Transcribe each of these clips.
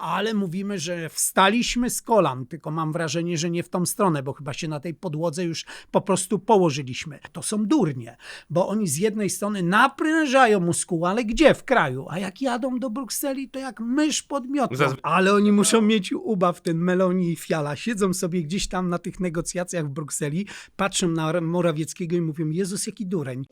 ale mówimy, że wstaliśmy z kolan, tylko mam wrażenie, że nie w tą stronę, bo chyba się na tej podłodze już po prostu położyliśmy. To są durnie, bo oni z jednej strony naprężają muskuł, ale gdzie w kraju? A jak jadą do Brukseli, to jak mysz pod miotłą. Zazwy- Ale oni muszą mieć ubaw, ten Meloni i Fiala. Siedzą sobie gdzieś tam na tych negocjacjach w Brukseli, patrzą na Morawieckiego i mówią, Jezus, jaki dureń.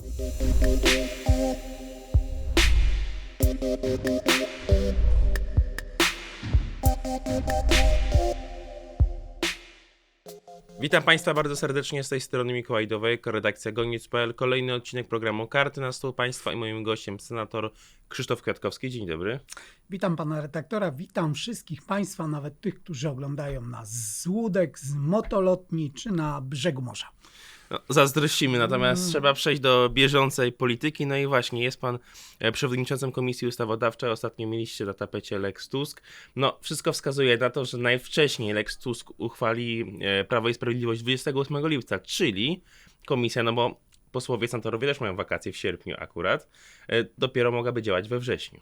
Witam Państwa bardzo serdecznie z tej strony Mikołaj Dowejko, redakcja goniec.pl. Kolejny odcinek programu Karty na stół Państwa i moim gościem senator Krzysztof Kwiatkowski. Dzień dobry. Witam pana redaktora, witam wszystkich państwa, nawet tych, którzy oglądają nas z łódek, z motolotni czy na brzegu morza. No, zazdrościmy, natomiast Mm. trzeba przejść do bieżącej polityki. No i właśnie, jest Pan e, przewodniczącym Komisji Ustawodawczej. Ostatnio mieliście na tapecie Lex Tusk. No, wszystko wskazuje na to, że najwcześniej Lex Tusk uchwali e, Prawo i Sprawiedliwość 28 lipca, czyli komisja, no bo posłowie senatorowie też mają wakacje w sierpniu akurat, e, dopiero mogłaby działać we wrześniu.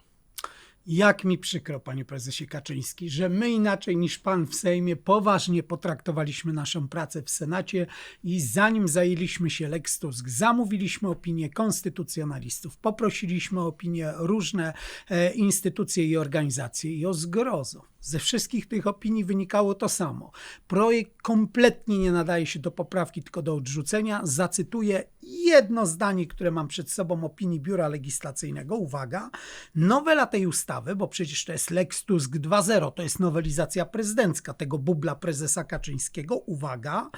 Jak mi przykro, panie prezesie Kaczyński, że my inaczej niż pan w Sejmie poważnie potraktowaliśmy naszą pracę w Senacie i zanim zajęliśmy się Lex Tusk, zamówiliśmy opinię konstytucjonalistów, poprosiliśmy o opinię różne e, instytucje i organizacje i o zgrozo. Ze wszystkich tych opinii wynikało to samo. Projekt kompletnie nie nadaje się do poprawki, tylko do odrzucenia. Zacytuję jedno zdanie, które mam przed sobą opinii Biura Legislacyjnego. Uwaga, nowela tej ustawy, bo przecież to jest Lex Tusk 2.0, to jest nowelizacja prezydencka tego bubla prezesa Kaczyńskiego. Uwaga,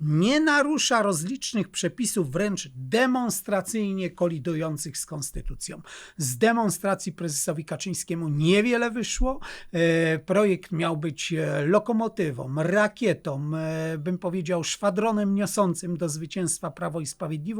nie narusza rozlicznych przepisów wręcz demonstracyjnie kolidujących z konstytucją. Z demonstracji prezesowi Kaczyńskiemu niewiele wyszło. E, Projekt miał być e, lokomotywą, rakietą, e, bym powiedział szwadronem niosącym do zwycięstwa Prawo i Sprawiedliwość,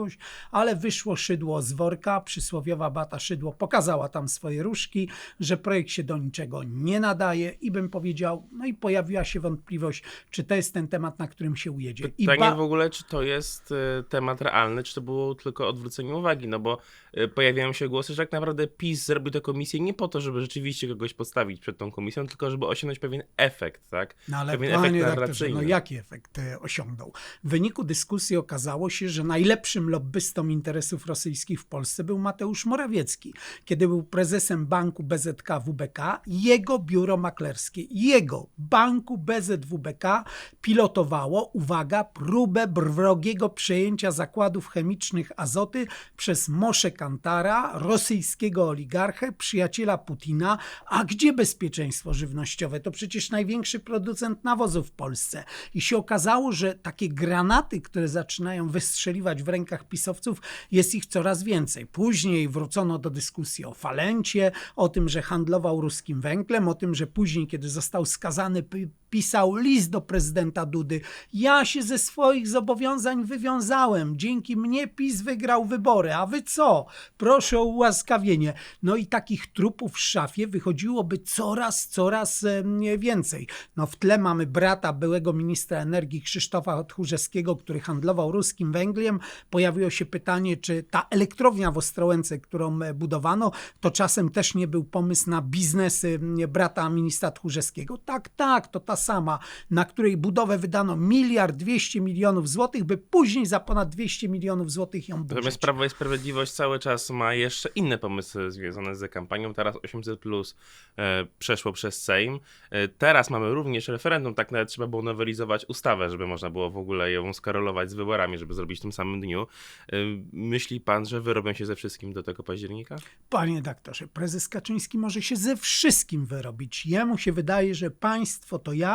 ale wyszło szydło z worka. Przysłowiowa Bata Szydło pokazała tam swoje różki, że projekt się do niczego nie nadaje i bym powiedział, no i pojawiła się wątpliwość, czy to jest ten temat, na którym się ujedzie. I Pytanie ba- w ogóle, czy to jest e, temat realny, czy to było tylko odwrócenie uwagi, no bo e, pojawiają się głosy, że tak naprawdę PiS zrobił tę komisję nie po to, żeby rzeczywiście kogoś postawić przed tą komisją, tylko żeby osiągnąć pewien efekt, tak? No ale pewien efekt redaktorze, narracyjny. no jaki efekt e, osiągnął? W wyniku dyskusji okazało się, że najlepszym lobbystą interesów rosyjskich w Polsce był Mateusz Morawiecki. Kiedy był prezesem banku BZK WBK, jego biuro maklerskie, jego banku BZWBK pilotowało, uwaga, próbę wrogiego przejęcia zakładów chemicznych Azoty przez Mosze Kantara, rosyjskiego oligarchę, przyjaciela Putina. A gdzie bezpieczeństwo żywnościowe? To przecież największy producent nawozu w Polsce. I się okazało, że takie granaty, które zaczynają wystrzeliwać w rękach pisowców, jest ich coraz więcej. Później wrócono do dyskusji o Falencie, o tym, że handlował ruskim węglem, o tym, że później, kiedy został skazany, pisał list do prezydenta Dudy. Ja się ze swoich zobowiązań wywiązałem. Dzięki mnie PiS wygrał wybory. A wy co? Proszę o ułaskawienie. No i takich trupów w szafie wychodziłoby coraz, coraz em, więcej. No w tle mamy brata byłego ministra energii Krzysztofa Tchórzewskiego, który handlował ruskim węglem. Pojawiło się pytanie, czy ta elektrownia w Ostrołęce, którą e, budowano, to czasem też nie był pomysł na biznes em, brata ministra Tchórzewskiego. Tak, tak, to ta sama, na której budowę wydano miliard dwieście milionów złotych, by później za ponad 200 milionów złotych ją Natomiast burzyć. Prawo i Sprawiedliwość cały czas ma jeszcze inne pomysły związane z kampanią. Teraz 800 plus e, przeszło przez Sejm. E, teraz mamy również referendum, tak nawet trzeba było nowelizować ustawę, żeby można było w ogóle ją skorelować z wyborami, żeby zrobić w tym samym dniu. E, myśli pan, że wyrobią się ze wszystkim do tego października? Panie doktorze, prezes Kaczyński może się ze wszystkim wyrobić. Jemu się wydaje, że państwo to ja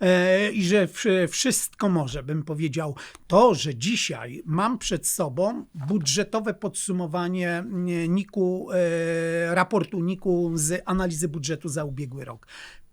e, i że wszy- wszystko może, bym powiedział. To, że dzisiaj mam przed sobą budżetowe podsumowanie nie, Niku, e, raportu Niku z analizy budżetu za ubiegły rok.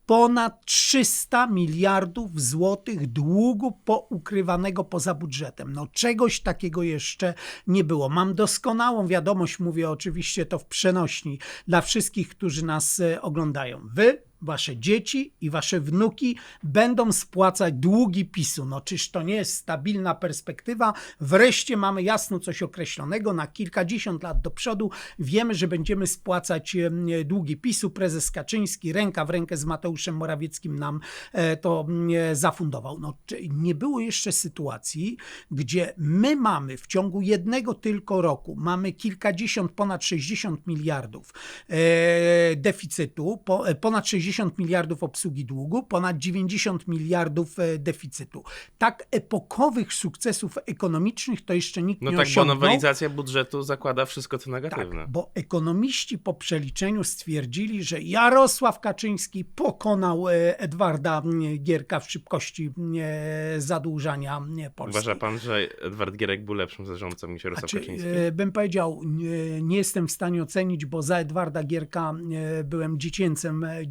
Ponad 300 miliardów złotych długu poukrywanego poza budżetem. No czegoś takiego jeszcze nie było. Mam doskonałą wiadomość, mówię oczywiście to w przenośni dla wszystkich, którzy nas e, oglądają. Wy wasze dzieci i wasze wnuki będą spłacać długi PiSu. No czyż to nie jest stabilna perspektywa? Wreszcie mamy jasno coś określonego na kilkadziesiąt lat do przodu. Wiemy, że będziemy spłacać długi PiSu. Prezes Kaczyński ręka w rękę z Mateuszem Morawieckim nam e, to zafundował. No, nie było jeszcze sytuacji, gdzie my mamy w ciągu jednego tylko roku, mamy kilkadziesiąt, ponad 60 miliardów e, deficytu, e, ponad 60 miliardów obsługi długu, ponad 90 miliardów e, deficytu. Tak epokowych sukcesów ekonomicznych to jeszcze nikt No nie tak, bo osiągnął. nowelizacja budżetu zakłada wszystko co negatywne. Tak, bo ekonomiści po przeliczeniu stwierdzili, że Jarosław Kaczyński pokonał e, Edwarda Gierka w szybkości e, zadłużania Polski. Uważa pan, że Edward Gierek był lepszym zarządcą niż Jarosław Znaczy, Kaczyński? bym powiedział, nie, nie jestem w stanie ocenić, bo za Edwarda Gierka byłem dziecięcem, e,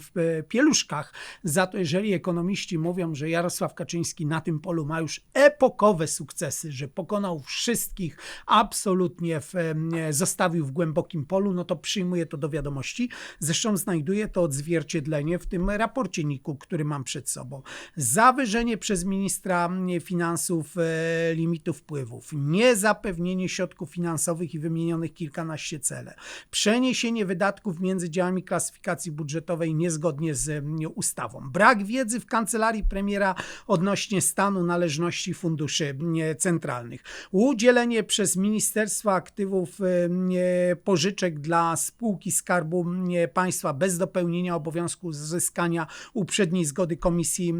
w e, pieluszkach. Za to, jeżeli ekonomiści mówią, że Jarosław Kaczyński na tym polu ma już epokowe sukcesy, że pokonał wszystkich, absolutnie w, em, e, zostawił w głębokim polu, no to przyjmuję to do wiadomości. Zresztą znajduję to odzwierciedlenie w tym raporcie NIK-u, który mam przed sobą. Zawyżenie przez ministra finansów e, limitu wpływów, niezapewnienie środków finansowych i wymienionych kilkanaście cele, przeniesienie wydatków między działami klasyfikacji budżetowej niezgodnie z ustawą, brak wiedzy w kancelarii premiera odnośnie stanu należności funduszy centralnych, udzielenie przez Ministerstwo Aktywów pożyczek dla spółki Skarbu Państwa bez dopełnienia obowiązku zyskania uprzedniej zgody Komisji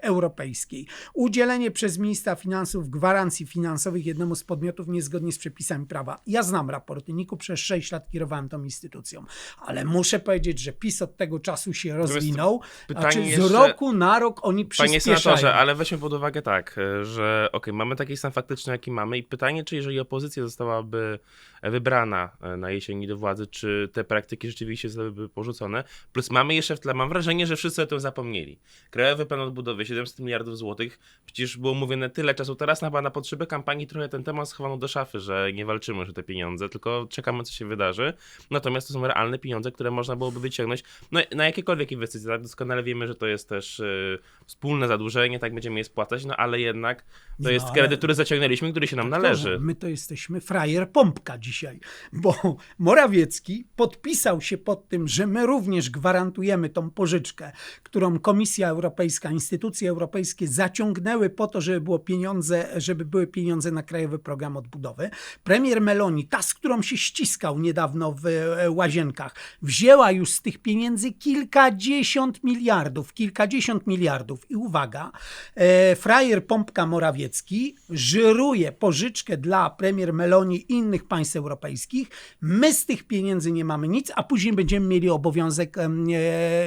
Europejskiej, udzielenie przez ministra finansów gwarancji finansowych jednemu z podmiotów niezgodnie z przepisami prawa. Ja znam raporty NIK-u, przez 6 lat kierowałem tą instytucją, ale muszę powiedzieć, że PiS od tego czasu się rozwinął. pytanie Znaczy, z jeszcze- roku na rok oni Panie przyspieszają. senatorze, ale weźmy pod uwagę tak, e, że okej, mamy taki stan faktyczny, jaki mamy i pytanie, czy jeżeli opozycja zostałaby wybrana e, na jesieni do władzy, czy te praktyki rzeczywiście zostałyby porzucone. Plus mamy jeszcze w tle, mam wrażenie, że wszyscy o tym zapomnieli. Krajowy Plan Odbudowy, 700 miliardów złotych, przecież było mówione tyle czasu, teraz na, na potrzeby kampanii trochę ten temat schowano do szafy, że nie walczymy już o te pieniądze, tylko czekamy, co się wydarzy. Natomiast to są realne pieniądze, które można byłoby wyciągnąć no, na jakiekolwiek inwestycje. Tak? Doskonale wiemy, że to jest też y, wspólne zadłużenie, tak będziemy je spłacać, no ale jednak to No, jest kredyt, który zaciągnęliśmy, który się nam należy. My to jesteśmy frajer pompka dzisiaj, bo Morawiecki podpisał się pod tym, że my również gwarantujemy tą pożyczkę, którą Komisja Europejska, instytucje europejskie zaciągnęły po to, żeby było pieniądze, żeby były pieniądze na Krajowy Program Odbudowy. Premier Meloni, ta z którą się ściskał niedawno w e, łazienkach, wzięła już z tych pieniędzy kilkadziesiąt miliardów, kilkadziesiąt miliardów i uwaga, e, frajer pompka Morawiecki żyruje pożyczkę dla premier Meloni i innych państw europejskich. My z tych pieniędzy nie mamy nic, a później będziemy mieli obowiązek e,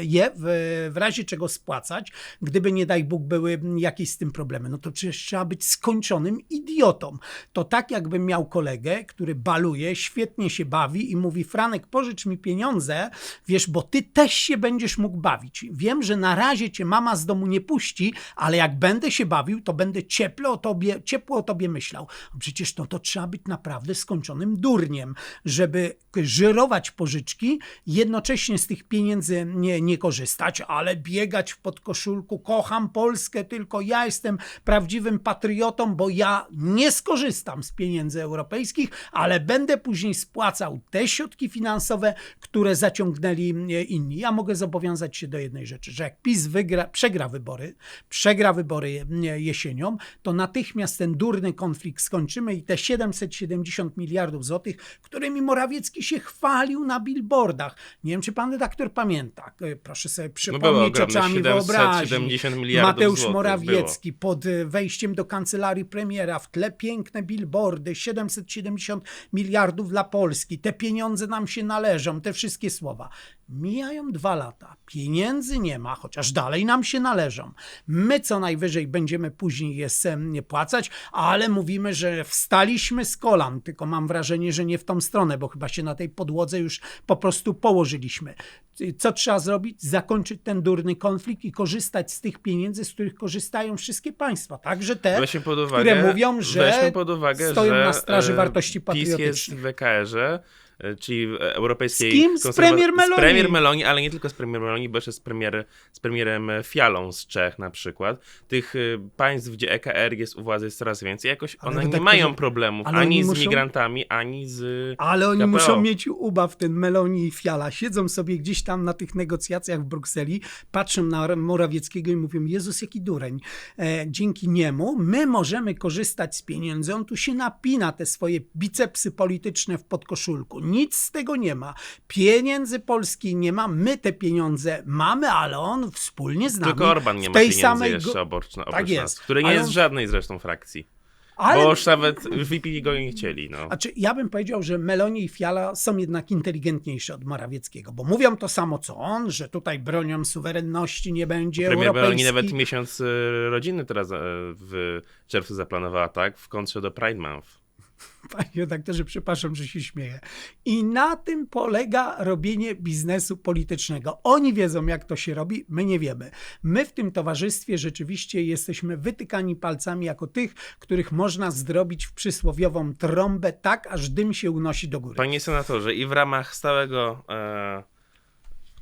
je w, w razie czego spłacać, gdyby nie daj Bóg były jakieś z tym problemy. No to przecież trzeba być skończonym idiotą. To tak jakbym miał kolegę, który baluje, świetnie się bawi i mówi Franek pożycz mi pieniądze, wiesz, bo ty też się będziesz mógł bawić. Wiem, że na razie cię mama z domu nie puści, ale jak będę się bawił, to będę ciepło o tobie, ciepło o tobie myślał. Przecież to, to trzeba być naprawdę skończonym durniem, żeby żyrować pożyczki, jednocześnie z tych pieniędzy nie, nie korzystać, ale biegać w podkoszulku, kocham Polskę, tylko ja jestem prawdziwym patriotą, bo ja nie skorzystam z pieniędzy europejskich, ale będę później spłacał te środki finansowe, które zaciągnęli inni. Ja mogę zobowiązać się do jednej rzeczy, że jak PiS wygra, przegra wybory, przegra wybory e, jesienią, to natychmiast ten durny konflikt skończymy i te 770 miliardów złotych, którymi Morawiecki się chwalił na billboardach. Nie wiem, czy pan redaktor pamięta. Proszę sobie No było przypomnieć ogromne oczami wyobraźni. 770 miliardów Mateusz Morawiecki pod e, wejściem do kancelarii premiera, w tle piękne billboardy, 770 miliardów dla Polski, te pieniądze nam się należą, te wszystkie słowa. Mijają dwa lata, pieniędzy nie ma, chociaż dalej nam się należą. My co najwyżej będziemy później je nie płacać, ale mówimy, że wstaliśmy z kolan, tylko mam wrażenie, że nie w tą stronę, bo chyba się na tej podłodze już po prostu położyliśmy. Co trzeba zrobić? Zakończyć ten durny konflikt i korzystać z tych pieniędzy, z których korzystają wszystkie państwa, także te, uwagę, które mówią, że uwagę, stoją że na straży e, wartości PiS jest patriotycznych. w WKR-ze e, czyli e, europejskiej... Z kim? Z premier Meloni. Z premier Meloni, ale nie tylko z premier Meloni, bo jeszcze z, premier, z premierem Fialą z Czech na przykład. Tych e, państw, gdzie EKR jest u władzy jest coraz więcej, jakoś Ale one nie redaktorze, mają problemów ale ani z muszą- migrantami, ani z... Ale oni KPO. muszą mieć ubaw, ten Meloni i Fiala. Siedzą sobie gdzieś tam na tych negocjacjach w Brukseli, patrzą na Morawieckiego i mówią, Jezus, jaki dureń. E, dzięki niemu my możemy korzystać z pieniędzy. On tu się napina te swoje bicepsy polityczne w podkoszulku. Nic z tego nie ma. Pieniędzy Polski nie ma. My te pieniądze mamy, ale on wspólnie z nami Tylko Orban nie ma tej pieniędzy samej jeszcze oprócz, oprócz Tak nas, jest. który nie Ale jest w żadnej zresztą frakcji. Ale Bo już nawet VP go nie chcieli, no. Znaczy, ja bym powiedział, że Meloni i Fiala są jednak inteligentniejsze od Morawieckiego, bo mówią to samo co on, że tutaj bronią suwerenności nie będzie Premier Meloni europejskiej. nawet miesiąc e, rodziny teraz e, w czerwcu zaplanowała, tak? W kontrze do Pride Month. Panie redaktorze, przepraszam, że się śmieję. I na tym polega robienie biznesu politycznego. Oni wiedzą, jak to się robi, my nie wiemy. My w tym towarzystwie rzeczywiście jesteśmy wytykani palcami jako tych, których można zdrobić w przysłowiową trąbę, tak aż dym się unosi do góry. Panie senatorze, i w ramach stałego e,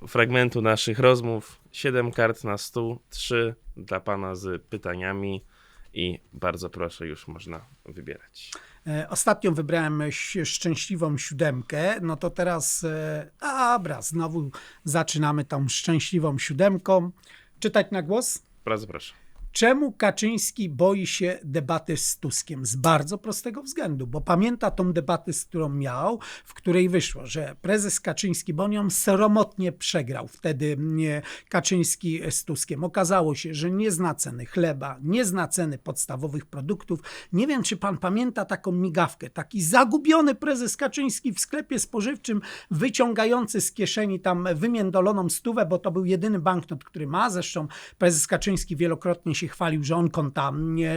fragmentu naszych rozmów, siedem kart na stół, trzy dla pana z pytaniami i bardzo proszę, już można wybierać. E, Ostatnio wybrałem szczęśliwą siódemkę, no to teraz, e, dobra, znowu zaczynamy tą szczęśliwą siódemką. Czytać na głos? Bardzo proszę. Czemu Kaczyński boi się debaty z Tuskiem? Z bardzo prostego względu, bo pamięta tą debatę, z którą miał, w której wyszło, że prezes Kaczyński, bo on ją sromotnie przegrał wtedy nie, Kaczyński z Tuskiem. Okazało się, że nie zna ceny chleba, nie zna ceny podstawowych produktów. Nie wiem, czy pan pamięta taką migawkę, taki zagubiony prezes Kaczyński w sklepie spożywczym, wyciągający z kieszeni tam wymiędoloną stówę, bo to był jedyny banknot, który ma. Zresztą prezes Kaczyński wielokrotnie się chwalił, że on konta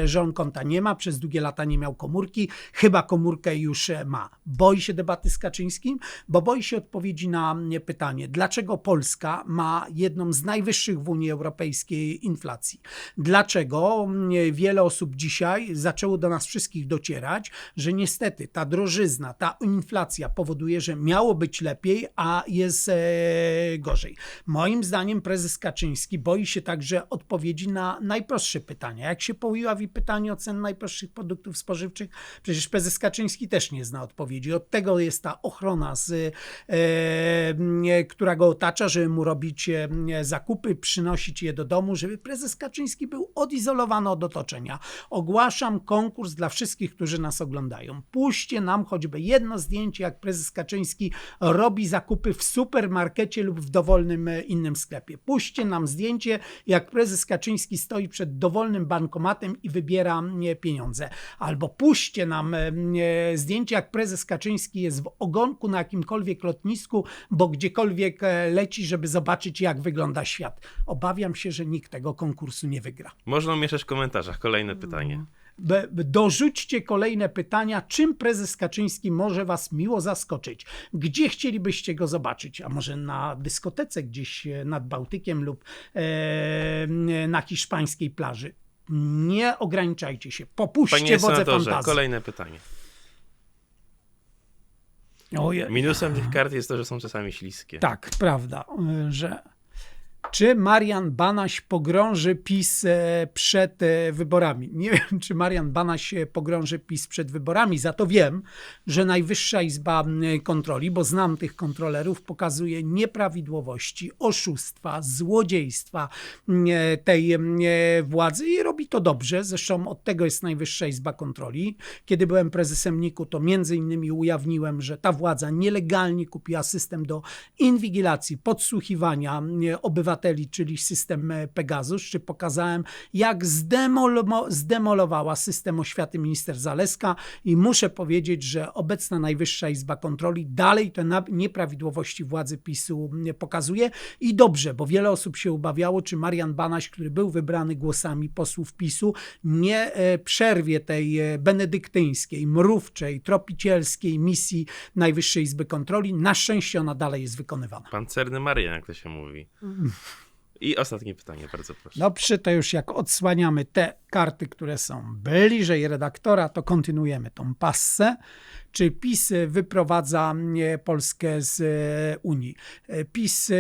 że on konta nie ma, przez długie lata nie miał komórki, chyba komórkę już e, ma. Boi się debaty z Kaczyńskim, bo boi się odpowiedzi na mnie pytanie, dlaczego Polska ma jedną z najwyższych w Unii Europejskiej inflacji? Dlaczego mm, wiele osób dzisiaj zaczęło do nas wszystkich docierać, że niestety ta drożyzna, ta inflacja powoduje, że miało być lepiej, a jest e, gorzej. Moim zdaniem prezes Kaczyński boi się także odpowiedzi na najprostsze pytania. Jak się pojawi pytanie o cen najprostszych produktów spożywczych, przecież prezes Kaczyński też nie zna odpowiedzi. Od tego jest ta ochrona, z, e, e, która go otacza, żeby mu robić e, zakupy, przynosić je do domu, żeby prezes Kaczyński był odizolowany od otoczenia. Ogłaszam konkurs dla wszystkich, którzy nas oglądają. Puśćcie nam choćby jedno zdjęcie, jak prezes Kaczyński robi zakupy w supermarkecie lub w dowolnym e, innym sklepie. Puśćcie nam zdjęcie, jak prezes Kaczyński stoi przed dowolnym bankomatem i wybiera e, pieniądze. Albo puśćcie nam e, e, zdjęcie, jak prezes Kaczyński jest w ogonku na jakimkolwiek lotnisku, bo gdziekolwiek leci, żeby zobaczyć, jak wygląda świat. Obawiam się, że nikt tego konkursu nie wygra. Można umieszczać w komentarzach. Kolejne pytanie. Dorzućcie kolejne pytania, czym prezes Kaczyński może was miło zaskoczyć? Gdzie chcielibyście go zobaczyć? A może na dyskotece gdzieś e, nad Bałtykiem lub e, na hiszpańskiej plaży? Nie ograniczajcie się, popuśćcie Panie wodze senatorze, fantazji. kolejne pytanie. Ojej. Minusem tych kart jest to, że są czasami śliskie. Tak, prawda, że. Czy Marian Banaś pogrąży PiS e, przed e, wyborami? Nie wiem, czy Marian Banaś e, pogrąży PiS przed wyborami. Za to wiem, że Najwyższa Izba Kontroli, bo znam tych kontrolerów, pokazuje nieprawidłowości, oszustwa, złodziejstwa tej władzy i robi to dobrze. Zresztą od tego jest Najwyższa Izba Kontroli. Kiedy byłem prezesem NIK-u, to między innymi ujawniłem, że ta władza nielegalnie kupiła system do inwigilacji, podsłuchiwania m, obywateli, czyli system e, Pegasus, czy pokazałem, jak zdemolo- zdemolowała system oświaty minister Zaleska i muszę powiedzieć, że obecna Najwyższa Izba Kontroli dalej te nieprawidłowości władzy PiSu pokazuje i dobrze, bo wiele osób się obawiało, czy Marian Banaś, który był wybrany głosami posłów PiSu, nie e, przerwie tej e, benedyktyńskiej, mrówczej, tropicielskiej misji Najwyższej Izby Kontroli. Na szczęście ona dalej jest wykonywana. Pancerny Marian, jak to się mówi. I ostatnie pytanie, bardzo proszę. Dobrze, to już jak odsłaniamy te karty, które są bliżej redaktora, to kontynuujemy tą passę. Czy PiS e, wyprowadza e, Polskę z e, Unii. PiS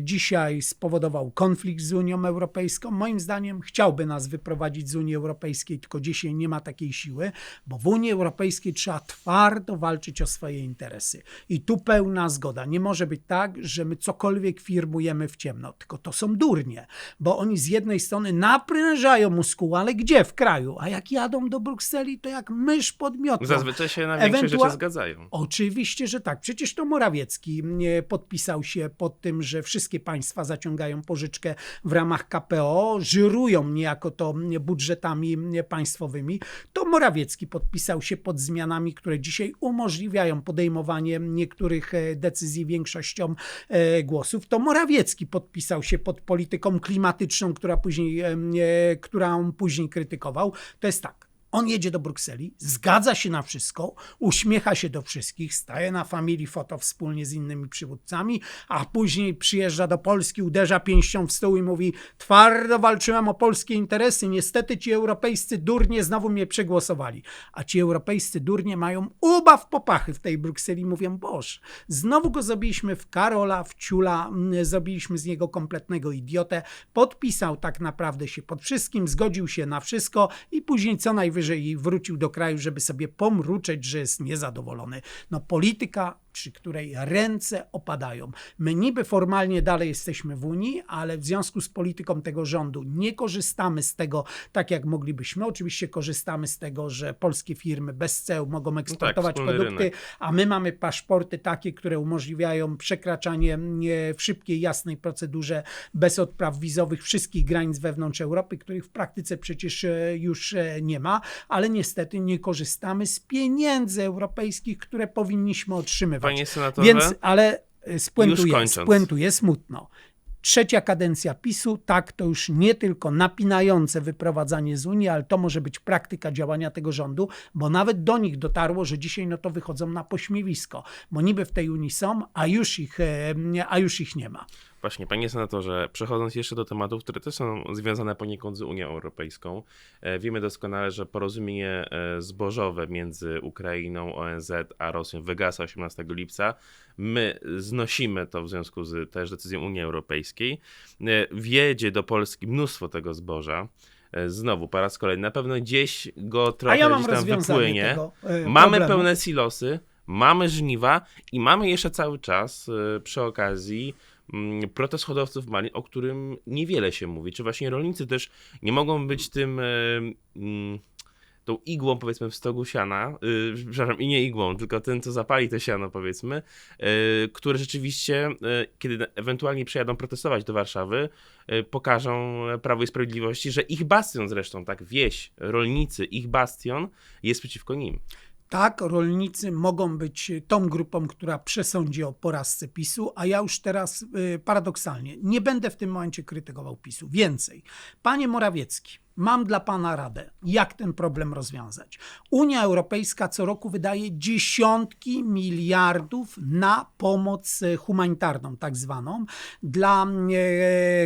dzisiaj spowodował konflikt z Unią Europejską. Moim zdaniem chciałby nas wyprowadzić z Unii Europejskiej, tylko dzisiaj nie ma takiej siły, bo w Unii Europejskiej trzeba twardo walczyć o swoje interesy. I tu pełna zgoda. Nie może być tak, że my cokolwiek firmujemy w ciemno, tylko to są durnie, bo oni z jednej strony naprężają muskuł, ale gdzie? W kraju. A jak jadą do Brukseli, to jak mysz pod miotłą. Zazwyczaj się na większość Ewentua- rzeczy zgadzają. Oczywiście, że tak. Przecież to Morawiecki nie podpisał się pod tym, że wszystkie państwa zaciągają pożyczkę w ramach KPO, żyrują niejako to budżetami państwowymi. To Morawiecki podpisał się pod zmianami, które dzisiaj umożliwiają podejmowanie niektórych e, decyzji większością e, głosów. To Morawiecki podpisał się pod polityką klimatyczną, która później, e, e, którą później krytykował. To jest tak. On jedzie do Brukseli, zgadza się na wszystko, uśmiecha się do wszystkich, staje na familii foto wspólnie z innymi przywódcami, a później przyjeżdża do Polski, uderza pięścią w stół i mówi: Twardo walczyłem o polskie interesy. Niestety ci europejscy durnie znowu mnie przegłosowali. A ci europejscy durnie mają ubaw popachy w tej Brukseli. Mówią: Boż, znowu go zrobiliśmy w Karola, w Ciula, zrobiliśmy z niego kompletnego idiotę. Podpisał tak naprawdę się pod wszystkim, zgodził się na wszystko i później co najwyżej wrócił do kraju, żeby sobie pomruczeć, że jest niezadowolony. No polityka, przy której ręce opadają. My niby formalnie dalej jesteśmy w Unii, ale w związku z polityką tego rządu nie korzystamy z tego tak, jak moglibyśmy. Oczywiście korzystamy z tego, że polskie firmy bez ceł mogą eksportować wspólny produkty, rynek. a my mamy paszporty takie, które umożliwiają przekraczanie w szybkiej, jasnej procedurze bez odpraw wizowych wszystkich granic wewnątrz Europy, których w praktyce przecież e, już e, nie ma, ale niestety nie korzystamy z pieniędzy europejskich, które powinniśmy otrzymywać. Panie senatorze, Więc, ale spuentuję, kończąc. spuentuję smutno. Trzecia kadencja PiSu, tak, to już nie tylko napinające wyprowadzanie z Unii, ale to może być praktyka działania tego rządu, bo nawet do nich dotarło, że dzisiaj no to wychodzą na pośmiewisko, bo niby w tej Unii są, a już ich, e, a już ich nie ma. Właśnie, panie senatorze, przechodząc jeszcze do tematów, które też są związane poniekąd z Unią Europejską, e, wiemy doskonale, że porozumienie e, zbożowe między Ukrainą, ONZ a Rosją wygasa 18 lipca. My znosimy to w związku z też decyzją Unii Europejskiej. E, Wjedzie do Polski mnóstwo tego zboża. Znowu, po raz kolejny, na pewno gdzieś go trochę ja gdzieś tam wypłynie. tego Mamy problemu. pełne silosy, mamy żniwa i mamy jeszcze cały czas przy okazji protest hodowców malin, o którym niewiele się mówi. Czy właśnie rolnicy też nie mogą być tym, e, mm, tą igłą powiedzmy w stogu siana, y, przepraszam, i nie igłą, tylko tym, co zapali to siano powiedzmy, y, które rzeczywiście, y, kiedy ewentualnie przyjadą protestować do Warszawy, y, pokażą Prawo i Sprawiedliwości, że ich bastion zresztą, tak, wieś, rolnicy, ich bastion jest przeciwko nim. Tak, rolnicy mogą być tą grupą, która przesądzi o porażce PiSu, a ja już teraz y, paradoksalnie nie będę w tym momencie krytykował PiSu. Więcej. Panie Morawiecki, mam dla Pana radę, jak ten problem rozwiązać. Unia Europejska co roku wydaje dziesiątki miliardów na pomoc e, humanitarną, tak zwaną, dla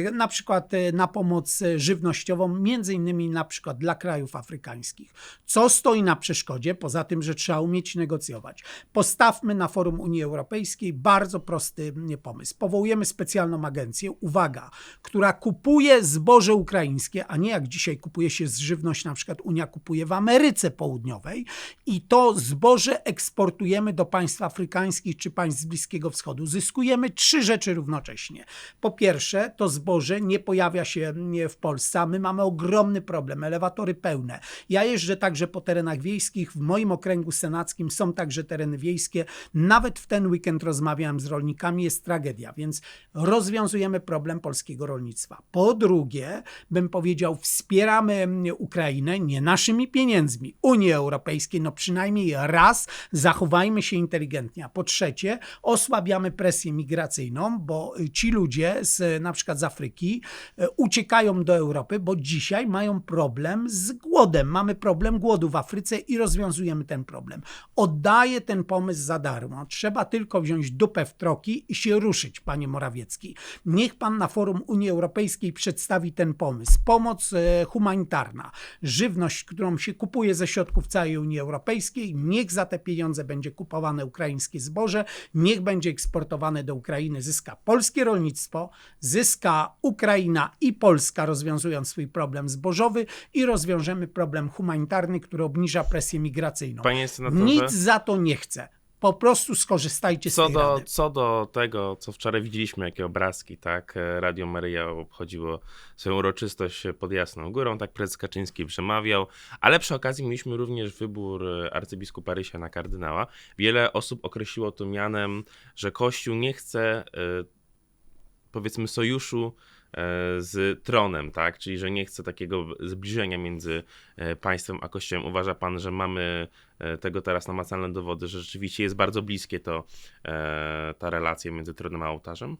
e, na przykład e, na pomoc żywnościową, między innymi na przykład dla krajów afrykańskich. Co stoi na przeszkodzie, poza tym, że trzeba umieć negocjować? Postawmy na forum Unii Europejskiej bardzo prosty pomysł. Powołujemy specjalną agencję, uwaga, która kupuje zboże ukraińskie, a nie jak dzisiaj kupuje się żywność, na przykład Unia kupuje w Ameryce Południowej i to zboże eksportujemy do państw afrykańskich czy państw z Bliskiego Wschodu. Zyskujemy trzy rzeczy równocześnie. Po pierwsze, to zboże nie pojawia się w Polsce, a my mamy ogromny problem, elewatory pełne. Ja jeżdżę także po terenach wiejskich, w moim okręgu senackim są także tereny wiejskie. Nawet w ten weekend rozmawiałem z rolnikami, jest tragedia, więc rozwiązujemy problem polskiego rolnictwa. Po drugie, bym powiedział, wspieramy mm, Ukrainę nie naszymi pieniędzmi, Unii Europejskiej, no przynajmniej raz zachowajmy się inteligentnie. A po trzecie, osłabiamy presję migracyjną, bo y, ci ludzie z, na przykład z Afryki e, uciekają do Europy, bo dzisiaj mają problem z głodem. Mamy problem głodu w Afryce i rozwiązujemy ten problem. Oddaję ten pomysł za darmo. Trzeba tylko wziąć dupę w troki i się ruszyć, panie Morawiecki. Niech pan na forum Unii Europejskiej przedstawi ten pomysł. Pomoc e, humanitarna humanitarna. Żywność, którą się kupuje ze środków całej Unii Europejskiej, niech za te pieniądze będzie kupowane ukraińskie zboże, niech będzie eksportowane do Ukrainy, zyska polskie rolnictwo, zyska Ukraina i Polska, rozwiązując swój problem zbożowy i rozwiążemy problem humanitarny, który obniża presję migracyjną. Nic za to nie chcę. Po prostu skorzystajcie z co tej do, rady. co do tego, co wczoraj widzieliśmy, jakie obrazki, tak, e, Radio Maryja obchodziło swoją uroczystość pod Jasną Górą, tak prezes Kaczyński przemawiał, ale przy okazji mieliśmy również wybór e, arcybiskupa Rysia na kardynała. Wiele osób określiło to mianem, że Kościół nie chce, e, powiedzmy, sojuszu e, z tronem, tak? Czyli, że nie chce takiego zbliżenia między e, państwem a kościołem. Uważa pan, że mamy e, tego teraz namacalne dowody, że rzeczywiście jest bardzo bliskie to e, ta relacja między tronem a ołtarzem?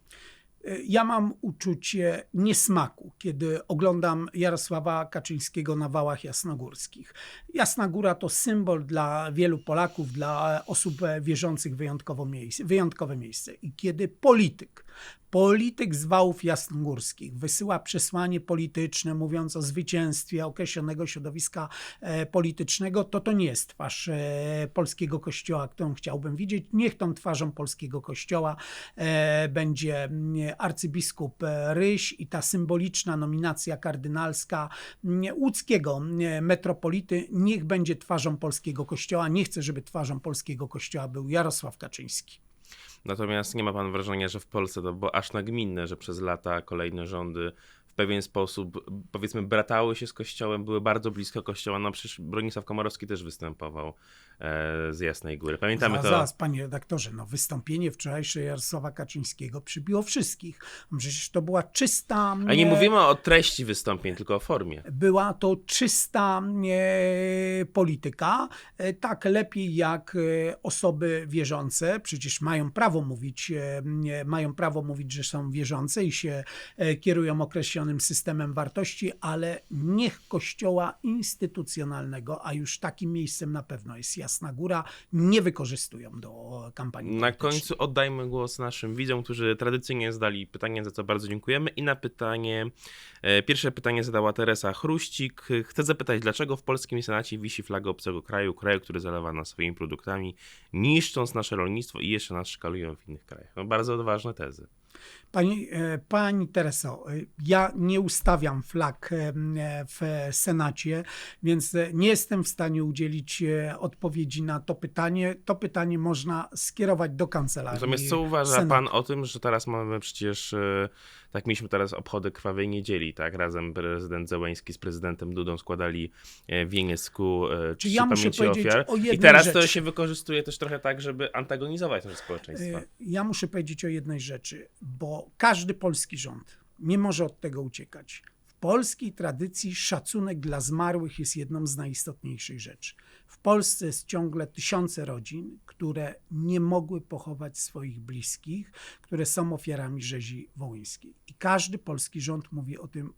Ja mam uczucie niesmaku, kiedy oglądam Jarosława Kaczyńskiego na wałach jasnogórskich. Jasna Góra to symbol dla wielu Polaków, dla osób wierzących wyjątkowo miejsce, wyjątkowe miejsce. I kiedy polityk, polityk z wałów jasnogórskich wysyła przesłanie polityczne, mówiąc o zwycięstwie określonego środowiska e, politycznego, to to nie jest twarz e, polskiego kościoła, którą chciałbym widzieć. Niech tą twarzą polskiego kościoła e, będzie mm, arcybiskup Ryś i ta symboliczna nominacja kardynalska mm, łódzkiego mm, metropolity niech będzie twarzą polskiego kościoła. Nie chcę, żeby twarzą polskiego kościoła był Jarosław Kaczyński. Natomiast nie ma pan wrażenia, że w Polsce to było aż nagminne, że przez lata kolejne rządy pewien sposób, powiedzmy, bratały się z Kościołem, były bardzo blisko Kościoła. No przecież Bronisław Komorowski też występował e, z Jasnej Góry. Pamiętamy Zaraz, to... zaraz, panie redaktorze, no wystąpienie wczorajsze Jarosława Kaczyńskiego przybiło wszystkich. Przecież to była czysta... A nie mówimy o treści wystąpień, tylko o formie. Była to czysta e, polityka, e, tak lepiej jak e, osoby wierzące, przecież mają prawo mówić, e, mają prawo mówić, że są wierzące i się e, kierują określonym systemem wartości, ale niech kościoła instytucjonalnego, a już takim miejscem na pewno jest Jasna Góra, nie wykorzystują do kampanii Na końcu oddajmy głos naszym widzom, którzy tradycyjnie zadali pytanie, za co bardzo dziękujemy. I na pytanie, e, pierwsze pytanie zadała Teresa Chruścik. Chcę zapytać, dlaczego w polskim Senacie wisi flaga obcego kraju, kraju, który zalewa nas swoimi produktami, niszcząc nasze rolnictwo i jeszcze nas szkalują w innych krajach? No, bardzo ważne tezy. Pani, e, pani Tereso, e, ja nie ustawiam flag e, w Senacie, więc nie jestem w stanie udzielić odpowiedzi na to pytanie. To pytanie można skierować do kancelarii. Natomiast co uważa Senatu. pan o tym, że teraz mamy przecież, tak mieliśmy teraz obchody krwawej niedzieli, tak? Razem prezydent Zełęński z prezydentem Dudą składali wieniec ku Czy ja pamięci ofiar. I teraz to rzeczy. się wykorzystuje też trochę tak, żeby antagonizować nasze społeczeństwa. E, Ja muszę powiedzieć o jednej rzeczy, bo każdy polski rząd nie może od tego uciekać. W polskiej tradycji szacunek dla zmarłych jest jedną z najistotniejszych rzeczy. W Polsce jest ciągle tysiące rodzin, które nie mogły pochować swoich bliskich, które są ofiarami rzezi wołyńskiej. I każdy polski rząd mówi o tym,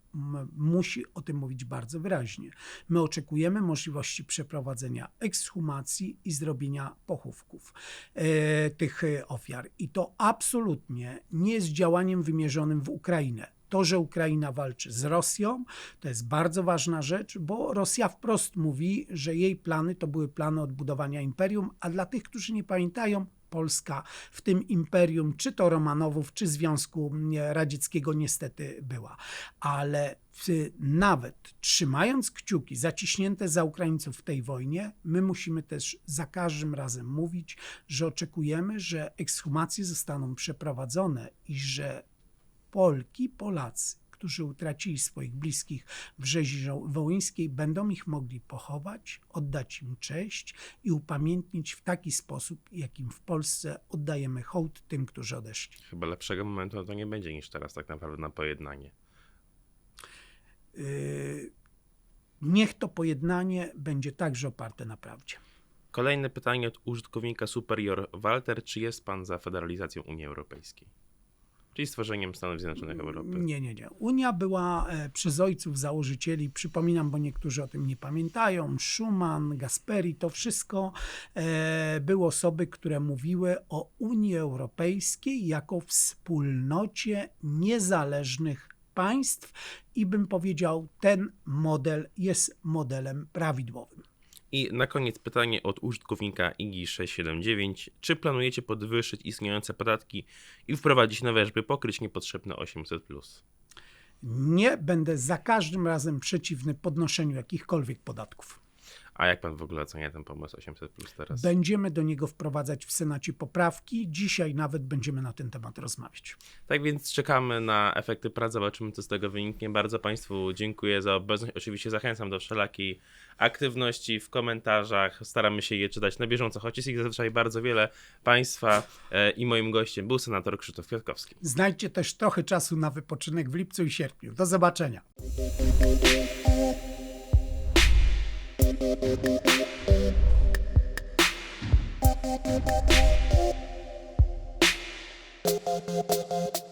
musi o tym mówić bardzo wyraźnie. My oczekujemy możliwości przeprowadzenia ekshumacji i zrobienia pochówków e, tych ofiar. I to absolutnie nie jest działaniem wymierzonym w Ukrainę. To, że Ukraina walczy z Rosją, to jest bardzo ważna rzecz, bo Rosja wprost mówi, że jej plany to były plany odbudowania imperium, a dla tych, którzy nie pamiętają, Polska w tym imperium, czy to Romanowów, czy Związku Radzieckiego niestety była. Ale nawet trzymając kciuki zaciśnięte za Ukraińców w tej wojnie, my musimy też za każdym razem mówić, że oczekujemy, że ekshumacje zostaną przeprowadzone i że Polki, Polacy, którzy utracili swoich bliskich w rzezi wołyńskiej, będą ich mogli pochować, oddać im cześć i upamiętnić w taki sposób, jakim w Polsce oddajemy hołd tym, którzy odeszli. Chyba lepszego momentu to nie będzie niż teraz tak naprawdę na pojednanie. Yy, Niech to pojednanie będzie także oparte na prawdzie. Kolejne pytanie od użytkownika Superior Walter. Czy jest pan za federalizacją Unii Europejskiej? Czyli stworzeniem Stanów Zjednoczonych Europy. Nie, nie, nie. Unia była e, przez ojców założycieli, przypominam, bo niektórzy o tym nie pamiętają, Schuman, Gasperi, to wszystko e, były osoby, które mówiły o Unii Europejskiej jako wspólnocie niezależnych państw i bym powiedział, ten model jest modelem prawidłowym. I na koniec pytanie od użytkownika IGI679. Czy planujecie podwyższyć istniejące podatki i wprowadzić nowe, żeby pokryć niepotrzebne 800+. Nie będę za każdym razem przeciwny podnoszeniu jakichkolwiek podatków. A jak pan w ogóle ocenia ten pomysł 800+ teraz? Będziemy do niego wprowadzać w Senacie poprawki. Dzisiaj nawet będziemy na ten temat rozmawiać. Tak więc czekamy na efekty prac, zobaczymy co z tego wyniknie. Bardzo Państwu dziękuję za obecność. Oczywiście zachęcam do wszelakiej aktywności w komentarzach. Staramy się je czytać na bieżąco, choć jest ich zazwyczaj bardzo wiele. Państwa e, i moim gościem był senator Krzysztof Kwiatkowski. Znajdźcie też trochę czasu na wypoczynek w lipcu i sierpniu. Do zobaczenia. Thank you.